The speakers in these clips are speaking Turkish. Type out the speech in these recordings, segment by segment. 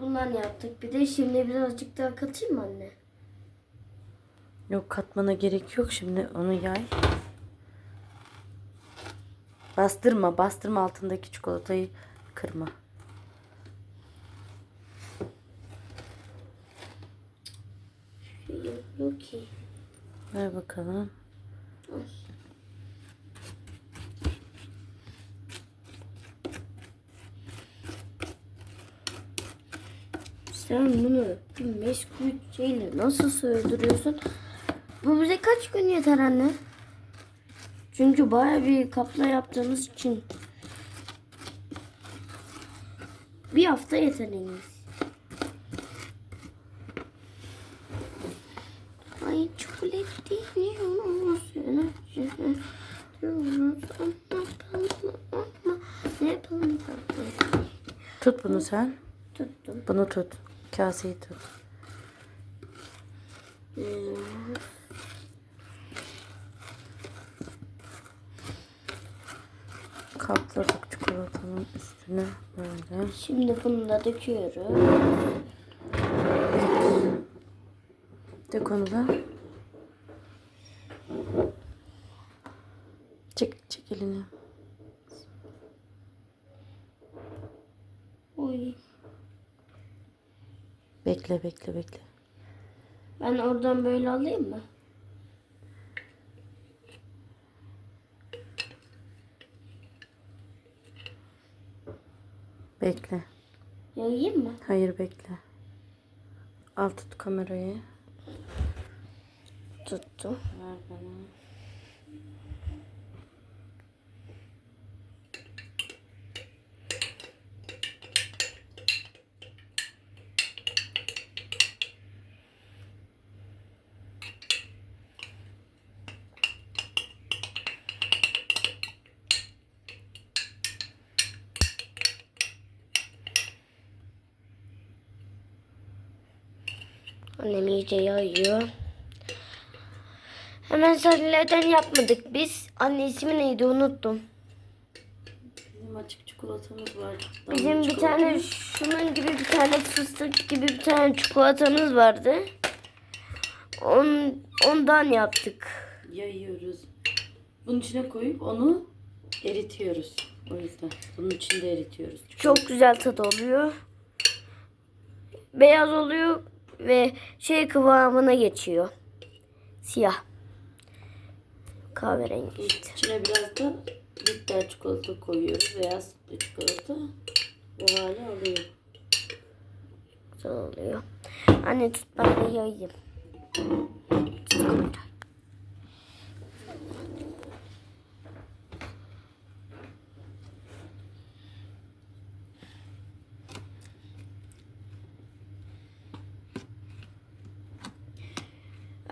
Bundan yaptık. Bir de şimdi birazcık daha katayım mı anne? Yok katmana gerek yok şimdi onu yay. Bastırma bastırma altındaki çikolatayı kırma. Yok, yok ki. Ver bakalım. Ay. Sen bunu bir meskut şeyle nasıl sığdırıyorsun? Bu bize kaç gün yeter anne? Çünkü baya bir kapla yaptığımız için bir hafta yeter en. Ay çikolat değil Ne yapalım? Tut bunu sen. Tuttum. Bunu tut. Kaseyi tut. Kapladık çikolatanın üstüne böyle. Şimdi bunu da döküyoruz. Dök onu da. Çek, çek elini. Oy. Bekle, bekle, bekle. Ben oradan böyle alayım mı? Bekle. Yayayım mı? Hayır bekle. Al tut kamerayı. Tuttum. Ver bana. Annem iyice yayıyor. Hemen sarılardan yapmadık biz. Anne ismi neydi unuttum. Bizim açık çikolatamız var. Bizim Damla bir çikolata. tane şunun gibi bir tane fıstık gibi bir tane çikolatamız vardı. On, ondan yaptık. yayıyoruz. Bunun içine koyup onu eritiyoruz. O yüzden bunun içinde eritiyoruz. Çok güzel tadı oluyor. Beyaz oluyor ve şey kıvamına geçiyor. Siyah. Kahverengi işte. İçine biraz da bitter çikolata koyuyoruz. Veya sütlü çikolata. Bu hale alıyor. Güzel oluyor. Anne tut ben de yayayım. Tut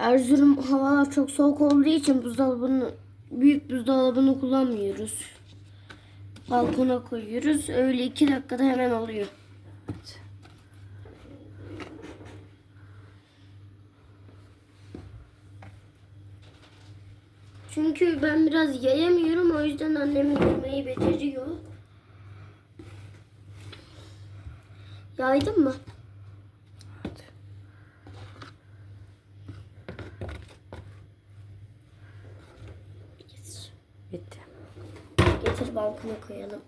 Erzurum havalar çok soğuk olduğu için buzdolabını büyük buzdolabını kullanmıyoruz. Balkona koyuyoruz. Öyle iki dakikada hemen oluyor. Evet. Çünkü ben biraz yayamıyorum o yüzden annem yaymayı beceriyor. Yaydın mı? Balkona koyalım.